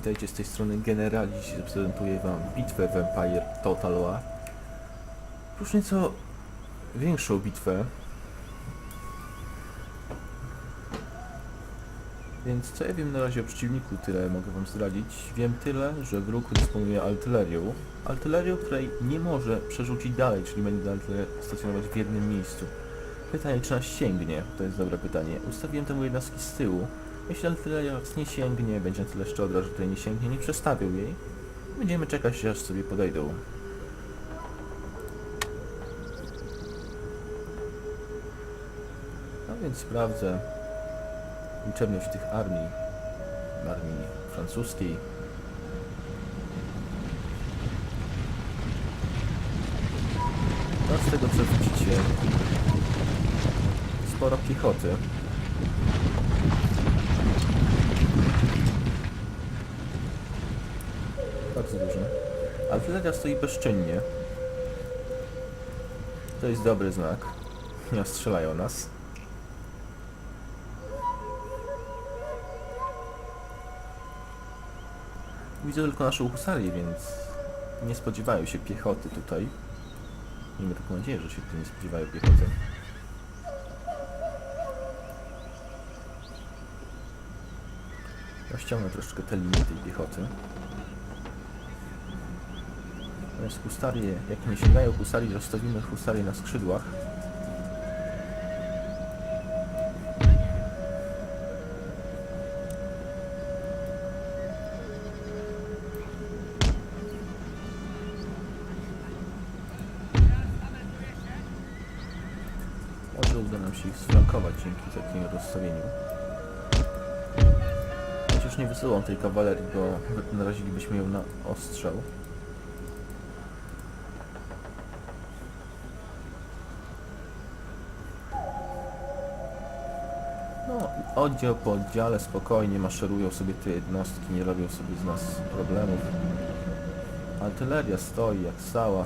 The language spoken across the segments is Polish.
Witajcie z tej strony Generali, dziś prezentuję wam bitwę w Empire Total War. Już nieco większą bitwę. Więc co ja wiem na razie o przeciwniku, tyle mogę wam zdradzić. Wiem tyle, że wróg dysponuje artylerią. Artylerią, której nie może przerzucić dalej, czyli będzie artyleria stacjonować w jednym miejscu. Pytanie, czy nas sięgnie? To jest dobre pytanie. Ustawiłem temu jednostki z tyłu. Jeśli nas nie sięgnie, będzie tyle szczodra, że tutaj nie sięgnie, nie przestawił jej. Będziemy czekać, aż sobie podejdą. No więc sprawdzę liczebność tych armii. Armii francuskiej. No z tego co widzicie, sporo piechoty. Bardzo dużo. Artyleria stoi bezczynnie. To jest dobry znak. Nie strzelają nas. Widzę tylko naszą husarię, więc nie spodziewają się piechoty tutaj. Miejmy taką nadzieję, że się tu nie spodziewają piechoty. Rozciągnę troszeczkę te linie tej piechoty. Natomiast husarie, jak nie sięgają husarii, rozstawimy husarie na skrzydłach. Może uda nam się ich sflankować dzięki takiemu rozstawieniu. Chociaż nie wysyłam tej kawalerii, bo narazilibyśmy ją na ostrzał. No, oddział po oddziale spokojnie maszerują sobie te jednostki, nie robią sobie z nas problemów. Artyleria stoi jak stała.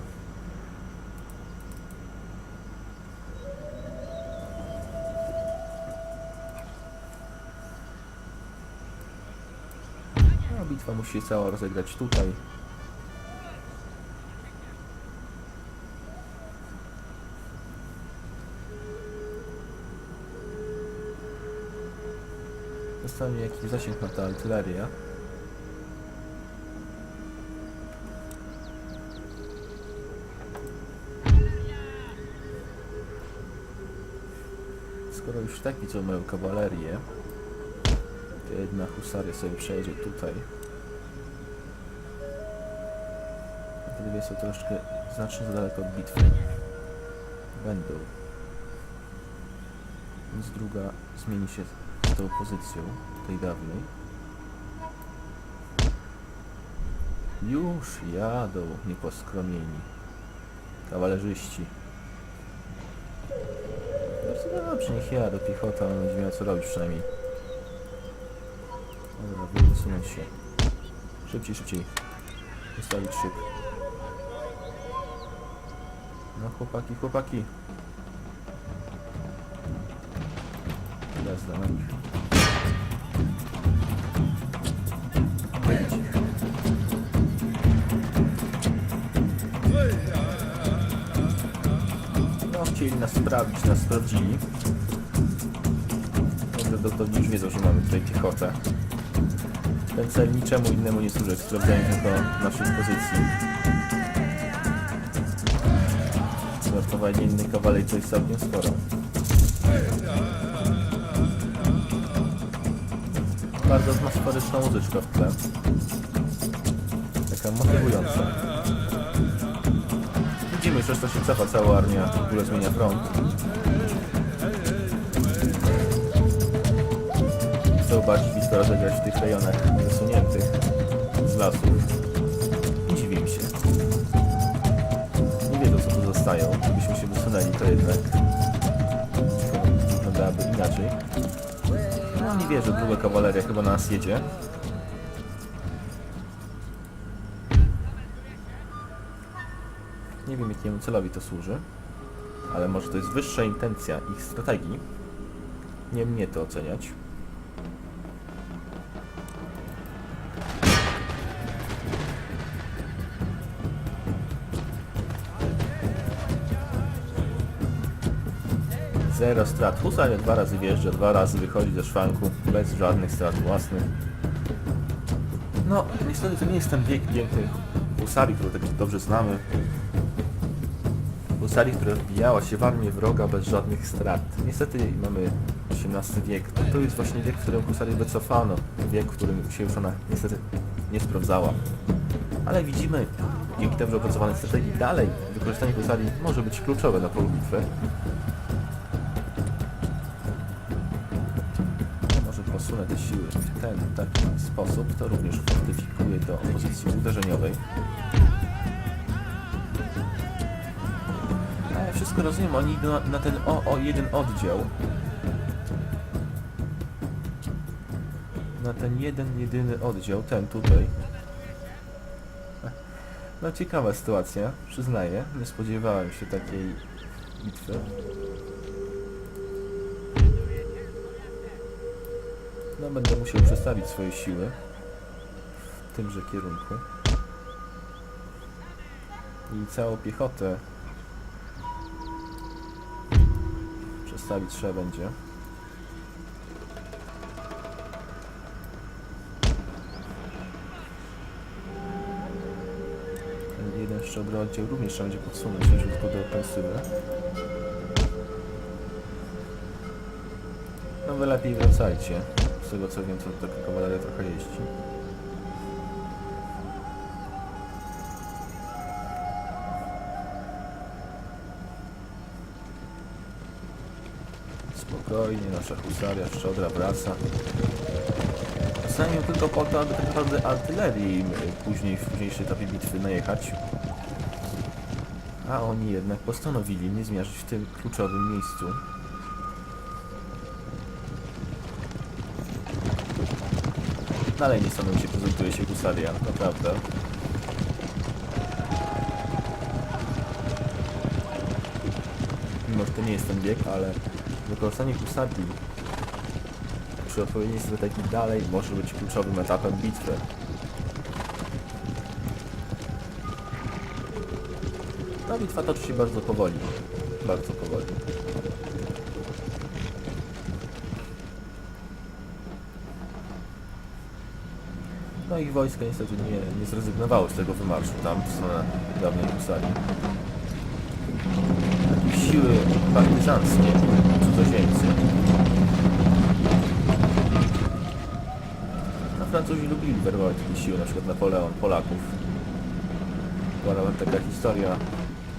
No, bitwa musi cała rozegrać tutaj. Zostanie jakiś zasięg na tę artylerię. Skoro już tak widzą moją kawalerię, to jedna husaria sobie przejedzie tutaj. Dwie są troszkę znacznie za daleko od bitwy. Będą. Więc druga zmieni się tą pozycją tej dawnej. Już jadą nieposkromieni. Kawalerzyści. Bardzo dobrze, niech jadą piechota, ona będzie miała co robić przynajmniej. Dobra, wysunąć się. Szybciej, szybciej. Ustawić szyb. No chłopaki, chłopaki. Nich. No, chcieli nas sprawdzić, nas sprawdzili. Prawdopodobnie już wiedzą, że mamy tutaj piechotę. Ten cel niczemu innemu nie służy, jak sprawdzanie tylko naszej pozycji. Zastosowanie innej kawalej to jest całkiem sporo. Bardzo atmosferyczna muzyczka w tle. Taka motywująca. Widzimy, że to się cofa cała armia, w ogóle zmienia front. Bardziej blisko rozegrać w tych rejonach wysuniętych z lasów. Dziwię się. Nie wiedzą co tu zostają. Gdybyśmy się wysunęli, to jednak wyglądałaby inaczej. Nie wierzę, druga kawaleria chyba na nas jedzie. Nie wiem jakiemu celowi to służy, ale może to jest wyższa intencja ich strategii. Nie mnie to oceniać. Zero strat. Husaria dwa razy wjeżdża, dwa razy wychodzi ze szwanku, bez żadnych strat własnych. No, niestety to nie jest ten wiek piękny Husarii, który tak dobrze znamy. Husarii, która wbijała się w armię wroga bez żadnych strat. Niestety mamy XVIII wiek. To jest właśnie wiek, w którym Husarię wycofano. Wiek, w którym się już ona niestety nie sprawdzała. Ale widzimy, dzięki dobrze opracowanej strategii, dalej wykorzystanie Husarii może być kluczowe na polu bitwy. Posunę te siły w ten taki sposób, to również fortyfikuje do pozycji uderzeniowej. A ja wszystko rozumiem, oni idą na ten o, o jeden oddział. Na ten jeden, jedyny oddział, ten tutaj. No ciekawa sytuacja, przyznaję. Nie spodziewałem się takiej bitwy. No będę musiał przestawić swoje siły w tymże kierunku. I całą piechotę przestawić trzeba będzie. Ten jeden szczodry oddział również trzeba będzie podsunąć już do ofensywy. No wy lepiej wracajcie. Z tego co wiem, to taka kawaleria trochę jeździ. Spokojnie, nasza husaria szczodra wraca. Zostanie tylko po to, aby tak naprawdę artylerii y, później, w późniejszej etapie bitwy najechać. A oni jednak postanowili nie zmierzyć w tym kluczowym miejscu. Dalej nie samym się prezentuje się husaria, naprawdę. Mimo, że to nie jest ten bieg, ale wykorzystanie husarii przy odpowiedniej strategii dalej może być kluczowym etapem bitwy. Ta bitwa toczy się bardzo powoli. Bardzo powoli. No ich wojsko niestety nie, nie zrezygnowało z tego wymarszu tam w stronę dawnej. Jakieś siły partyzanckie, cudzoziemcy. No Francuzi lubili werbować takie siły, na przykład Napoleon, Polaków. Była nawet taka historia,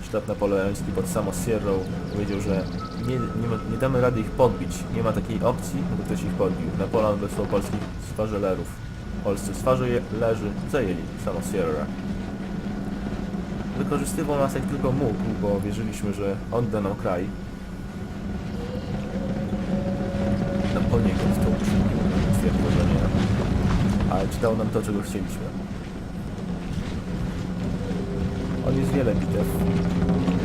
sztab napoleoński pod samo Sierrą powiedział, że nie, nie, ma, nie damy rady ich podbić, nie ma takiej opcji, by ktoś ich podbił. Napoleon wysłał polskich swarzelerów. Polscy swarzelerzy zajęli samo Sierra. Wykorzystywał nas jak tylko mógł, bo wierzyliśmy, że odda nam kraj. Na poniekąd to uczynił, że nie. Ale czy dało nam to, czego chcieliśmy? On jest wiele bitew.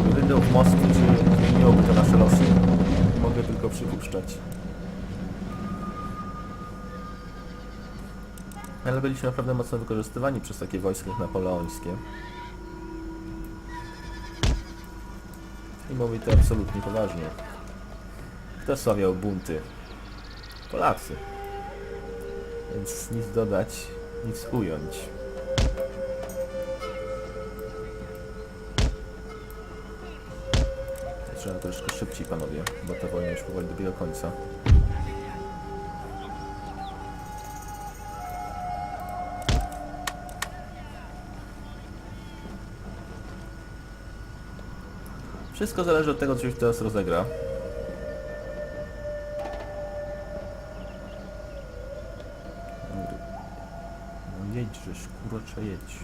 Gdyby wydał w Moskwie, czy zmieniłoby to nasze losy? Mogę tylko przypuszczać. Ale byliśmy naprawdę mocno wykorzystywani przez takie wojska napoleońskie. I mówię to absolutnie poważnie. Kto stawiał bunty? Polacy. Więc nic dodać, nic ująć. Trzeba troszkę szybciej, panowie, bo ta wojna już powoli dobiega końca. Wszystko zależy od tego, co się teraz rozegra. No jedź, żeś kurczę jedź.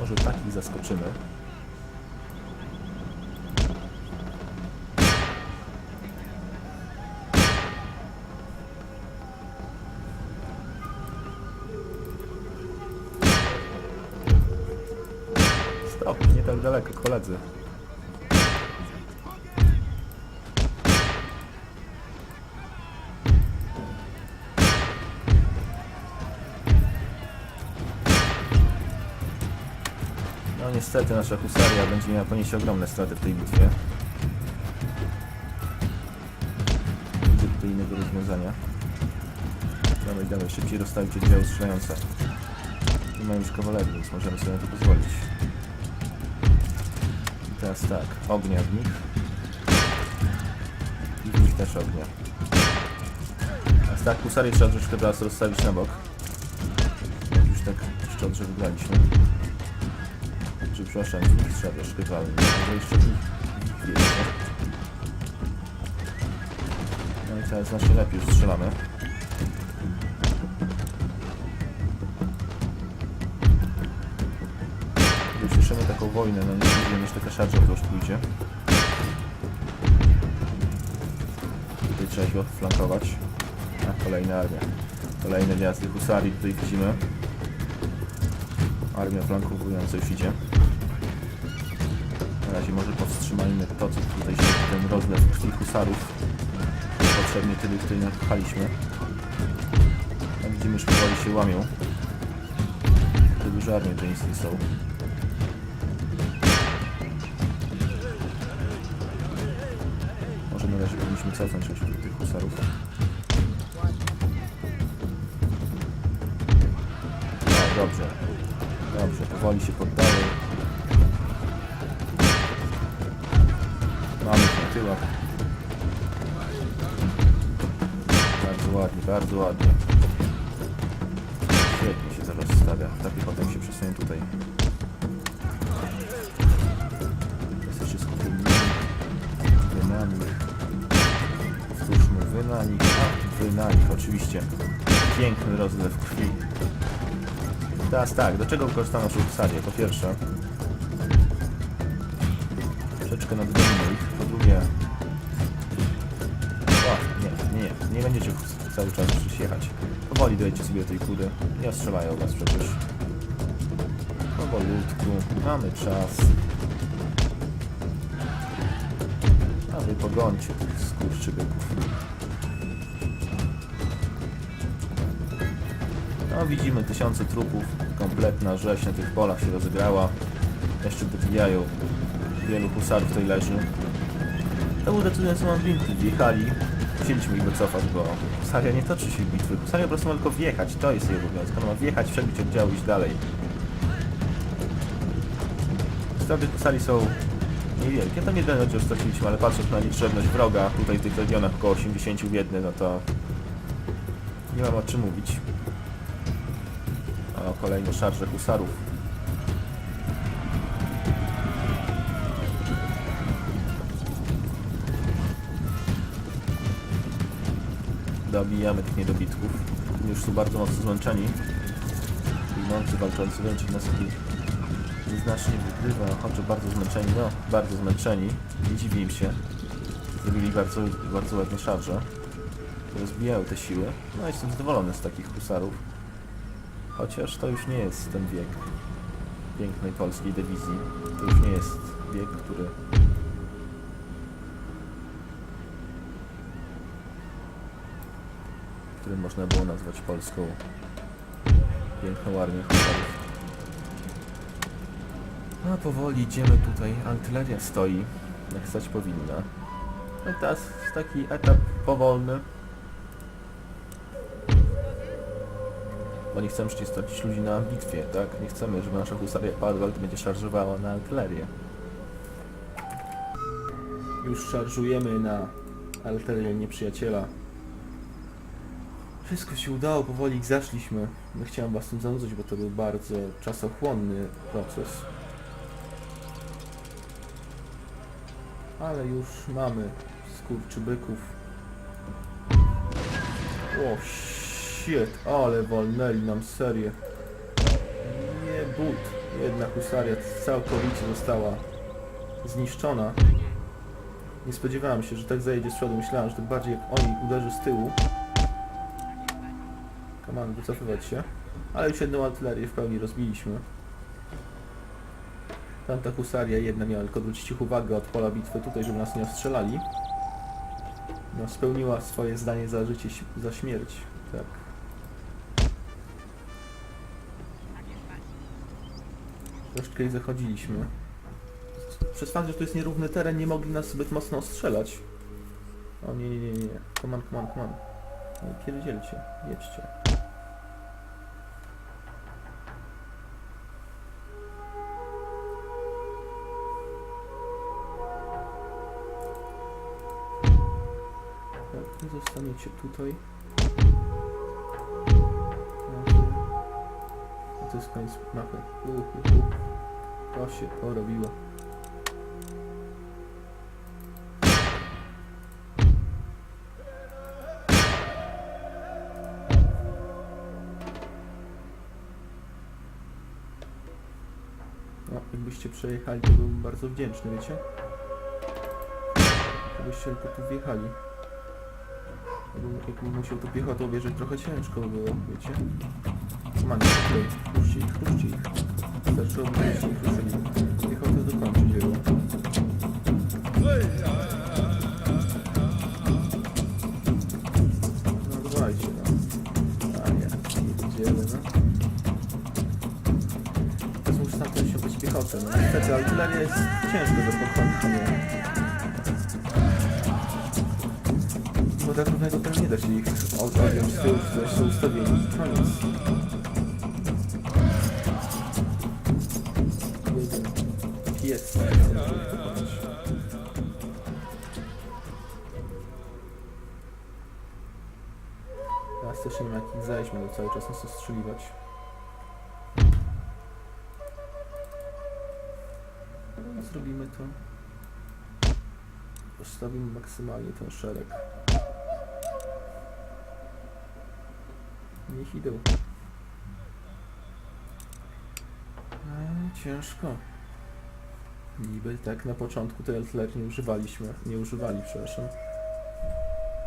Może takich zaskoczymy. daleko, koledzy. No niestety nasza husaria będzie miała ponieść ogromne straty w tej bitwie. Nigdy tutaj innego rozwiązania. Dawaj, dawaj, szybciej rozstawić oddziały strzelające. Nie mają już kawalerii, więc możemy sobie na to pozwolić. Teraz tak, ognia w nich. I w nich też ognia. A tak, husarię trzeba troszkę teraz rozstawić na bok. Już tak szczodrze wygraliśmy. Czy przepraszam, w nich trzeba troszkę walnąć. Może jeszcze w nich, w nich. No i teraz znacznie lepiej już strzelamy. Wojnę, no nie wiem, jeszcze taka szarża to już pójdzie. Tutaj trzeba się odflankować. A, kolejna armia. Kolejne gwiazdy husarii tutaj widzimy. Armia flankowująca już idzie. Na razie może powstrzymajmy to, co tutaj się, ten rozlew krwi husarów. Potrzebnie tyle, który napchaliśmy. Jak widzimy, już powoli się łamią. Te duże armie duńskie są. Razie powinniśmy cofnąć wśród tych husarów. O, dobrze. Dobrze, powoli się poddają. Mamy ich na tyłach. Bardzo ładnie, bardzo ładnie. Świetnie się zaraz stawia. I potem się przesunie tutaj. Na nich. A, wy oczywiście. Piękny rozlew krwi. Teraz tak, do czego wykorzystamy naszą husarię? Po pierwsze, troszeczkę nadgonimy ich. Po drugie, o, nie, nie, nie, będziecie cały czas przecież jechać. Powoli dojedźcie sobie do tej kudy. Nie ostrzelają was przecież. Powolutku, mamy czas. A wy pogońcie tych skurczybyków. No widzimy tysiące trupów, kompletna rzeź na tych polach się rozegrała. Jeszcze podbijają. Wielu husarów tutaj leży. To był decydujący moment bitwy. Wjechali, chcieliśmy ich wycofać, bo husaria nie toczy się bitwy. Husaria po prostu ma tylko wjechać, to jest jej obowiązek. Ona ma wjechać, przebić oddział iść dalej. Straty husarii są niewielkie. Tam jeden oddział straciliśmy, ale patrząc na liczebność wroga, tutaj w tych regionach około 80 w jedny, no to nie mam o czym mówić. Kolejne szarże husarów. Dobijamy tych niedobitków. Już są bardzo mocno zmęczeni. Biegnący, walczący wręcz nas znacznie wygrywa. Chodzą bardzo zmęczeni, no, bardzo zmęczeni. Nie dziwi im się. Zrobili bardzo, bardzo ładne szarże. Rozbijają te siły. No, jestem zadowolony z takich husarów. Chociaż to już nie jest ten wiek pięknej polskiej dywizji. To już nie jest wiek, który który można było nazwać polską piękną armią husarów. No powoli idziemy tutaj, artyleria stoi, jak stać powinna. No teraz taki etap powolny, Bo nie chcemy przecież stracić ludzi na bitwie, tak? Nie chcemy, żeby nasza husaria padła, to będzie szarżowała na artylerię. Już szarżujemy na artylerię nieprzyjaciela. Wszystko się udało, powoli ich zaszliśmy. Nie chciałem was tym zanudzać, bo to był bardzo czasochłonny proces. Ale już mamy skurczybyków. O shit, ale walnęli nam serię. Nie but. Jedna husaria całkowicie została zniszczona. Nie spodziewałem się, że tak zajedzie z przodu. Myślałem, że to bardziej jak oni uderzy z tyłu. Kaman wycofywać się. Ale już jedną artylerię w pełni rozbiliśmy. Tamta husaria jedna miała tylko zwrócić ich uwagę od pola bitwy tutaj, żeby nas nie ostrzelali. No, spełniła swoje zdanie za życie, za śmierć. Tak. Troszeczkę ich zachodziliśmy. Przez fakt, że to jest nierówny teren, nie mogli nas zbyt mocno ostrzelać. O nie, nie, nie, nie. Come on, come on, come on. Nie pierdzielcie, jedźcie. Zostaniecie tutaj. To jest koniec mapy. To się porobiło. No, jakbyście przejechali, to byłbym bardzo wdzięczny, wiecie? Jakbyście tylko tu wjechali. Jakbym musiał tu piechotą wjeżdżać, trochę ciężko by było, wiecie? Ruszcie ich, ruszcie ich. Wystarczyłoby, żebyście ich ruszyli. Piechotę dokończyć było. No dawajcie, no. A nie, jedziemy, no. To muszę tam też być piechotę, no niestety artyleria jest ciężko do pokonania. Bo tak równego tam nie da się ich od- odjąć z tyłu, które są ustawieni. Koniec. Cały czas nas ostrzeliwać. Zrobimy to. Postawimy maksymalnie ten szereg. Niech idą. E, ciężko. Niby tak na początku tej artylerii nie używaliśmy. Nie używali, przepraszam.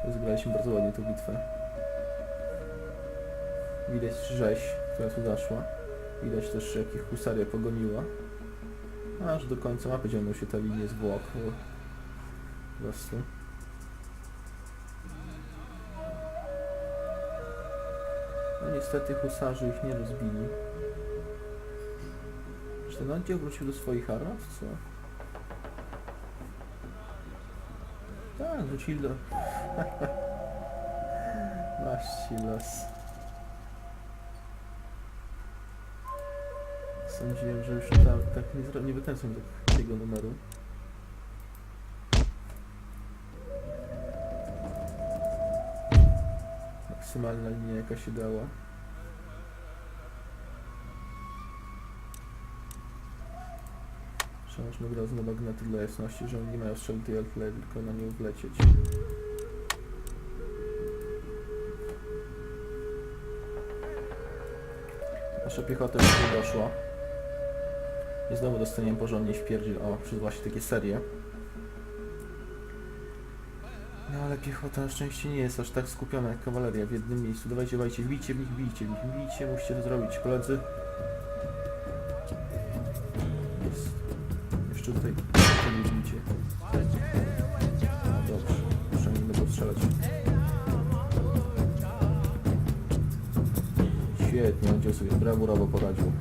Zgraliśmy bardzo ładnie tę bitwę. Widać rzeź, która tu zaszła. Widać też, jak ich husaria pogoniła. Aż do końca mapy ciągną się te linie zwłok. Po prostu. No niestety husarzy ich nie rozbili. Czy ten oddział wrócił do swoich armat, co? Tak, wrócili do... Masz los. Sądziłem, że już tam, tak nie, nie wytęcą takiego numeru. Maksymalna linia jaka się dała. Przełączmy na magnety dla jasności, że oni nie mają strzelby artylerii, tylko na nią wlecieć. Nasza piechota już tu doszła. I znowu dostaniemy porządnie wpierdziel, o, przez właśnie takie serie. No ale piechota na szczęście nie jest aż tak skupiona jak kawaleria w jednym miejscu. Dawajcie, dawajcie, bijcie w nich, bijcie w nich, bijcie, musicie to zrobić, koledzy. Jeszcze tutaj nie bijcie. No dobrze, przynajmniej będą strzelać. Świetnie, on sobie brawurowo poradził.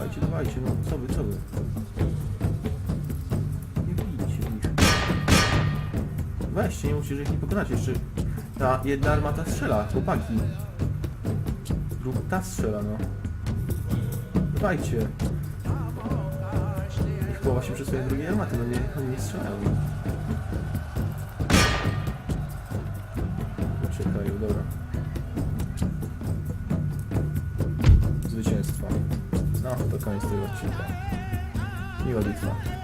Dawajcie, dawajcie, no co wy, co wy? Nie bijcie w nich. Weźcie, nie musisz ich nie pokonać jeszcze. Ta jedna armata strzela, chłopaki. Druga ta strzela, no. Dawajcie. Ich połowa się przesuje drugiej armaty, no nie, oni nie strzelają. Czekają, dobra. 感才这个曲，一个。